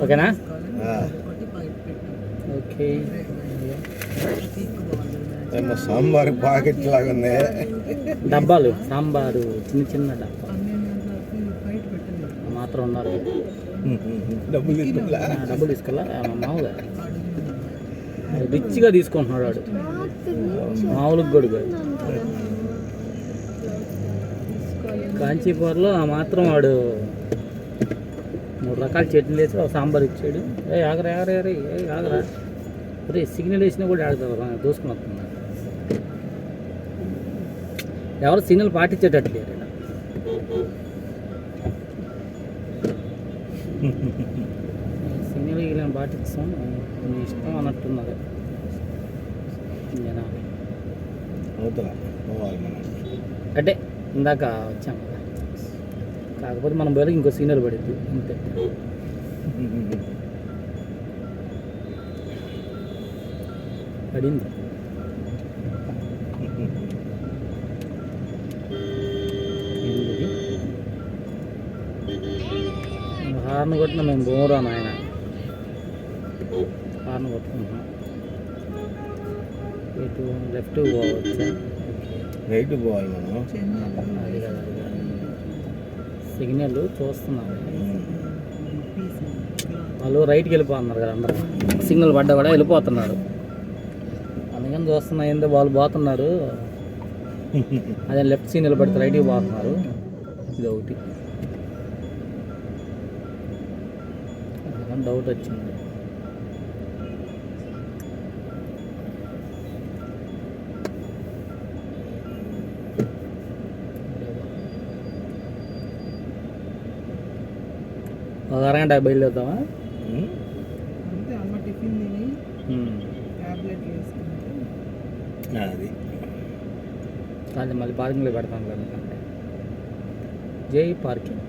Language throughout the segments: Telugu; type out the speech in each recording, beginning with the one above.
ఓకేనా. ఓకే. సాంబార్ ప్యాకెట్ లాగా ఉంది. డబ్బాలు సాంబారు చిన్న చిన్న డబ్బా. మాత్రం ఉన్నారు డబ్బులు తీసుకుంటా ఆ, డబ్బులు తీసుకెళ్ళా మామూలుగా. రిచ్గా తీసుకుంటున్నాడు వాడు. మామూలుగా కూడా కాదు కాంచీపురంలో ఆ మాత్రం వాడు మూడు రకాల చట్నీలు వేసి ఒక సాంబార్ ఇచ్చాడు. ఏ ఆగరా ఆగరా రే ఏ ఆగరా. రే సిగ్నల్ వేసినా కూడా ఆడతారు దూసుకుని వస్తున్నారు ఎవరు సిగ్నల్ పాటించేటట్టు లేరు. సిగ్నల్ ఇలా పాటిస్తాం నీ ఇష్టం అన్నట్టున్నది. జనాలు అంటే ఇందాక వచ్చాం కదా. కాకపోతే మనం పోయి ఇంకో సీనియర్ పడింది అంతే. పడింది. హార్న్ కొట్టిన మేము బోరా నాయన. హార్న్ కొట్టుకుంటున్నాం ఇటు లెఫ్ట్ పోవచ్చా? రైట్ పోవాలి మనం. సిగ్నల్ చూస్తున్నాను. వాళ్ళు రైట్కి వెళ్ళిపోతున్నారు కదా అందరూ. సిగ్నల్ పడ్డా కూడా వెళ్ళిపోతున్నారు అందుకని చూస్తున్నా ఏందో వాళ్ళు పోతున్నారు. అదే లెఫ్ట్ సిగ్నల్ పడితే రైట్కి పోతున్నారు. ఇది ఒకటి. అందుకని డౌట్ వచ్చింది. ఒక అరగంట బయలుదేరుతామా అది. కాదు మళ్ళీ పార్కింగ్లో పెడతాను కదా జై పార్కింగ్.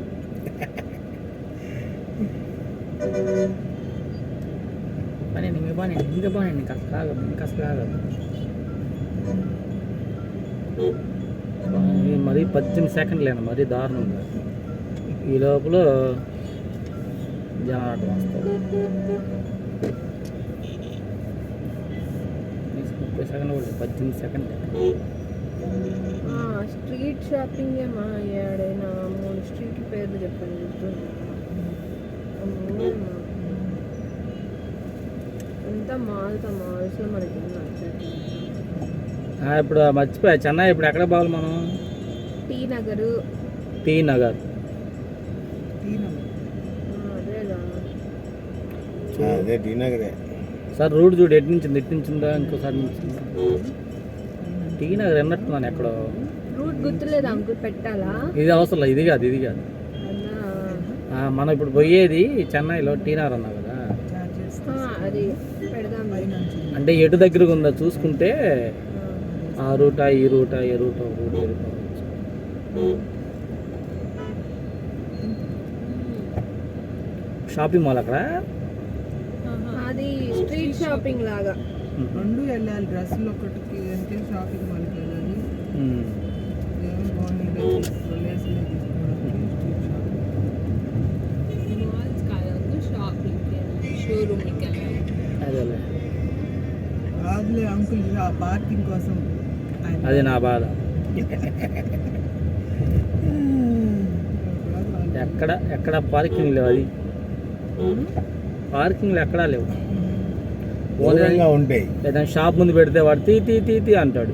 పని ఇంకా పని ఇంకా పని ఇంకా కాగదు ఇంకా ఇది మరీ పద్దెనిమిది సెకండ్లేను మరీ దారుణంగా. ఈ లోపల జనాటం వస్తారు ముప్పై సెకండ్లు కూడా పద్దెనిమిది సెకండ్లే స్ట్రీట్ షాపింగ్ ఏమా ఏడైనా మూడు స్ట్రీట్ పేర్లు చెప్పండి గుర్తుంది? అంతా మాల్తా మాల్స్లో మనకి ఇప్పుడు మర్చిపోయా చెన్నై ఇప్పుడు ఎక్కడ పోవాలి మనం? టీ నగరు. టీ నగర్. అదేగా ఆ, అదే సార్ రూట్ చూడు ఎటు నుంచి ఎటు నుంచి ఉందా ఇంకోసారి నుంచి ఉందా? టీ నగర్ ఎన్నట్టున్నాను ఎక్కడో. రూట్ గుర్తులేదు అంకుల్? పెట్టాలా? ఇది అవసరం లేదు, ఇది కాదు ఇది కాదు. అన్నా ఆ, మనం ఇప్పుడు పోయేది చెన్నైలో టీ నగర్ అన్నావు కదా. చార్జెస్ ఆ, అది పెడదాం పైన అంటే ఎటు దగ్గరగా ఉందో చూసుకుంటే ఆ, రూటా ఈ రూటా ఏ రూట్ రూట్ షాపింగ్ మాల్ అక్కడ? షాపింగ్ లాగా. రెండు వెళ్ళాలి. డ్రెస్సులు ఒకటికి అంటే షాపింగ్ మాల్కి వెళ్ళాలి. కాదులే అంకుల్ ఆ పార్కింగ్ కోసం. అది నా బాధ. ఎక్కడ ఎక్కడ పార్కింగ్ లేవు అది? పార్కింగ్లు ఎక్కడా లేవు? ఉంటాయి ఏదైనా షాప్ ముందు పెడితే వాడు తీ తీ తీ తీ అంటాడు.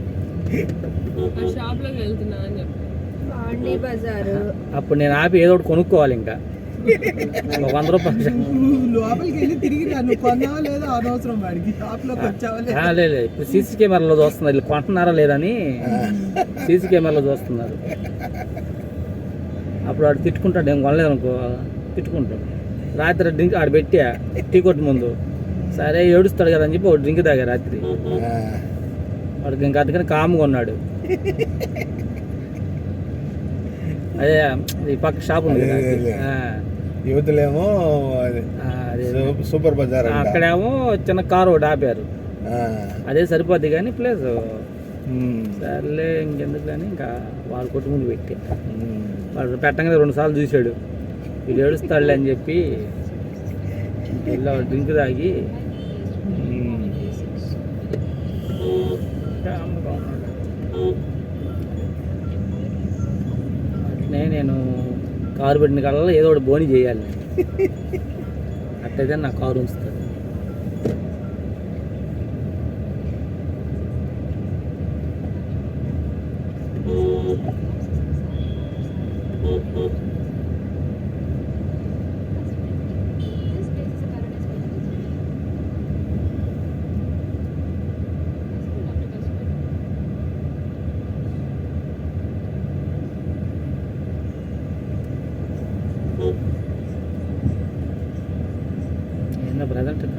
అప్పుడు నేను ఆపి ఏదో ఒకటి కొనుక్కోవాలి ఇంకా. వంద రూపాయలు. లేదు. ఇప్పుడు సీసీ కెమెరాలో చూస్తున్నారు. వీళ్ళు కొంటున్నారా లేదని సీసీ కెమెరాలో చూస్తున్నారు. అప్పుడు వాడు తిట్టుకుంటాడు. నేను కొనలేదు అనుకో తిట్టుకుంటాడు. రాత్రి డ్రింక్ ఆడ పెట్టా టీ కొట్టు ముందు. సరే ఏడుస్తాడు కదా అని చెప్పి ఒక డ్రింక్ తాగా రాత్రి. వాడికి ఇంకా అందుకని కామ్గా ఉన్నాడు. అదే ఈ పక్క షాప్ ఉంది కదా. యువతలేమో సూపర్ బజార్. అక్కడేమో చిన్న కారు ఒకటి ఆపారు. అదే సరిపోద్ది కానీ ప్లస్. సర్లే ఇంకెందుకు కానీ ఇంకా వాళ్ళ కొట్టు ముందు పెట్టి. వాడు పెట్టగానే రెండు సార్లు చూశాడు. వీడు ఏడుస్తాడులే అని చెప్పి వెళ్ళి డ్రింక్ తాగి ఉమ్. కామ్గా ఉన్నాడు. అట్లనే నేను కారు పెట్టిన కళ్ళలో ఏదో ఒకటి బోని చేయాలి నేను. అట్టయితే నా కారు ఉంచుతుంది నిన్న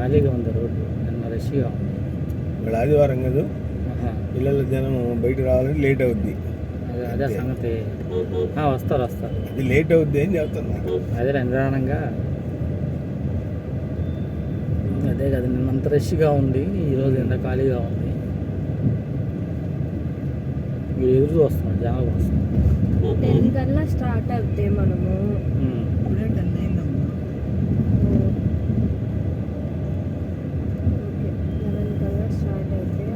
ఖాళీగా ఉంది రోడ్డు. నిన్న రష్గా ఉంది ఆదివారం కదా. ఆహా. పిల్లల జనం బయట రావాలంటే లేట్ అవుద్ది. అదే సంగతి. ఆ, వస్తారు వస్తారు. అది లేట్ అవుద్ది అని చెప్తున్నారు అదే నిదానంగా. అదే కదా నిన్నంత రష్గా ఉంది ఈరోజు ఎంత ఖాళీగా ఉంది. వీడు ఎదురు చూస్తున్నాడు జనాలు వస్తున్నాడు టెన్ కల్లా స్టార్ట్ అవుతే మనము ఉమ్. ఇప్పుడే టెన్ అయిందమ్మా ఓకే లెవెన్ కల్లా స్టార్ట్ అయితే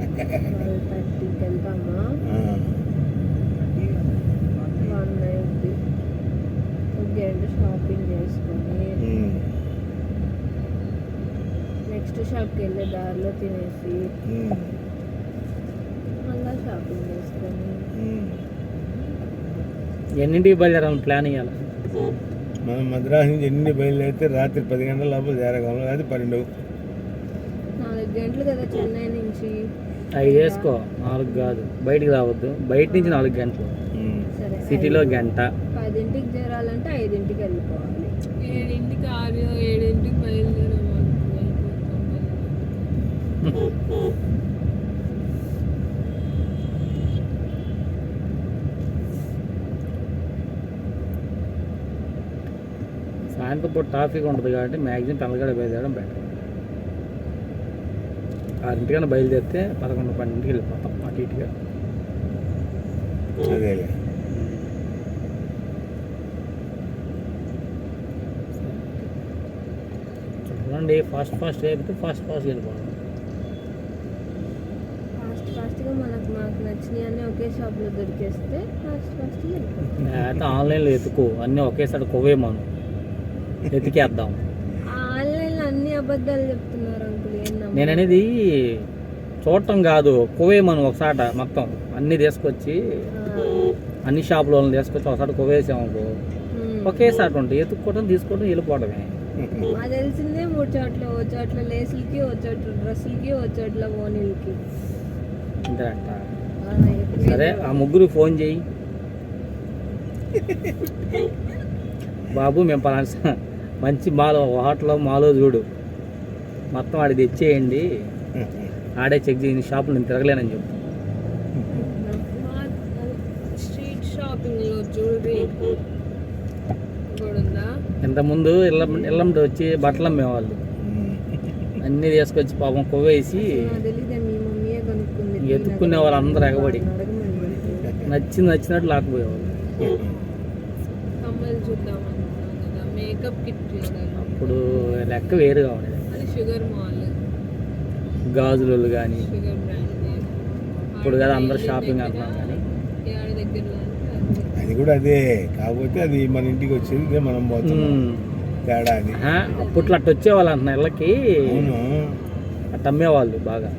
ట్వెల్వ్ థర్టీకి వెళ్తామా ఆ. వన్ నైన్కి ఒక గంట షాపింగ్ చేసుకొని ఉమ్. నెక్స్ట్ షాప్కి వెళ్ళే దారిలో తినేసి. మళ్ళీ షాపింగ్ చేసుకొని. ఎన్నింటికి బయలుదేరాలని ప్లాన్ ఇవ్వాలి మనం మద్రాసు నుంచి ఎన్ని బయలుదేరితే రాత్రి పది గంటల లోపల చేరగలం రాత్రి పన్నెండు. నాలుగు గంటలు కదా చెన్నై నుంచి. అవి చేసుకో నాలుగు కాదు. బయటికి రావద్దు. బయట నుంచి నాలుగు గంటలు. సిటీలో గంట. పదింటికి చేరాలంటే ఐదింటికి వెళ్ళిపోవాలి. ఏడింటికి ఆరు ఏడింటికి వెళ్ళిపోతాం సాయంత్రం పూట ట్రాఫిక్ ఉంటుంది కాబట్టి మ్యాక్సిమం పిల్లగడ బయలుదేరడం బెటర్. ఆరింటికన్నా బయలుదేరితే పదకొండు పన్నెండుకి వెళ్ళిపోతాం అటు ఇటుగా చూడండి ఫాస్ట్ ఫాస్ట్ అయిపోతే ఫాస్ట్ ఫాస్ట్ వెళ్ళిపోతాం ఫాస్ట్ ఫాస్ట్గా మనకు అన్నీ ఒకే షాప్లో దొరికేస్తే ఫాస్ట్ వెళ్ళిపోతాం. అయితే ఆన్లైన్లో ఎత్తుకో అన్నీ ఒకేసారి కొవ్వే మనం ఎతికేద్దాం. ఆన్లైన్లో అన్ని అబద్ధాలు చెప్తున్నారు అంకుల్ ఏం నమ్మకం? నేను అనేది చూడటం కాదు కొవ్వే మనం ఒకసాట మొత్తం అన్నీ తీసుకొచ్చి అన్ని షాపులో తీసుకొచ్చి ఒకసారి కొవ్వేసామనుకో ఉమ్. ఒకేసారి ఉంటుంది. ఎత్తుక్కోవడం తీసుకోవడం వెళ్ళిపోవడమే మాకు తెలిసిందే మూడు చోట్ల ఓ చోట్ల లేసులకి ఓ చోట్ల డ్రెస్సులకి ఓ చోట్ల ఓనీలకి ఎప్పుడు సరే ఆ ముగ్గురు ఫోన్ చేయి. బాబు మేము పలానా మంచి మాలో హోటల్లో మాలో చూడు. మొత్తం ఆడి తెచ్చేయండి. ఆడే చెక్ చేయండి షాపులు నేను తిరగలేనని చెప్పు. మా- స్ట్రీట్ షాపింగ్లో జ్యువెలరీ ఇంతకుముందు ఇళ్ళ ఇళ్ళంటి వచ్చి బట్టలు అమ్మేవాళ్ళు. అన్నీ తీసుకొచ్చి పాపం కొవ్వేసి నాకు తెలీదే మీ మమ్మీయే కనుక్కుంది ఎత్తుక్కునే వాళ్ళు అందరూ ఎగబడి నచ్చింది నచ్చినట్టు చూడాలి. అప్పుడు లెక్క వేరుగా ఉండేది మాల్. గాజులు కానీ షుగర్ బ్రాండ్ ఇప్పుడు కదా అందరు షాపింగ్ అంటున్నాం కానీ. ఏడు దగ్గరలో అంటే అది. కూడా అదే కాకపోతే అది మన ఇంటికి వచ్చేది ఇదే మనం పోతున్నాం. ఉమ్. తేడా అది. అప్పట్లో అట్టు వచ్చేవాళ్ళు అంటున్నా ఇళ్ళకి. అట్టు అమ్మేవాళ్ళు బాగా.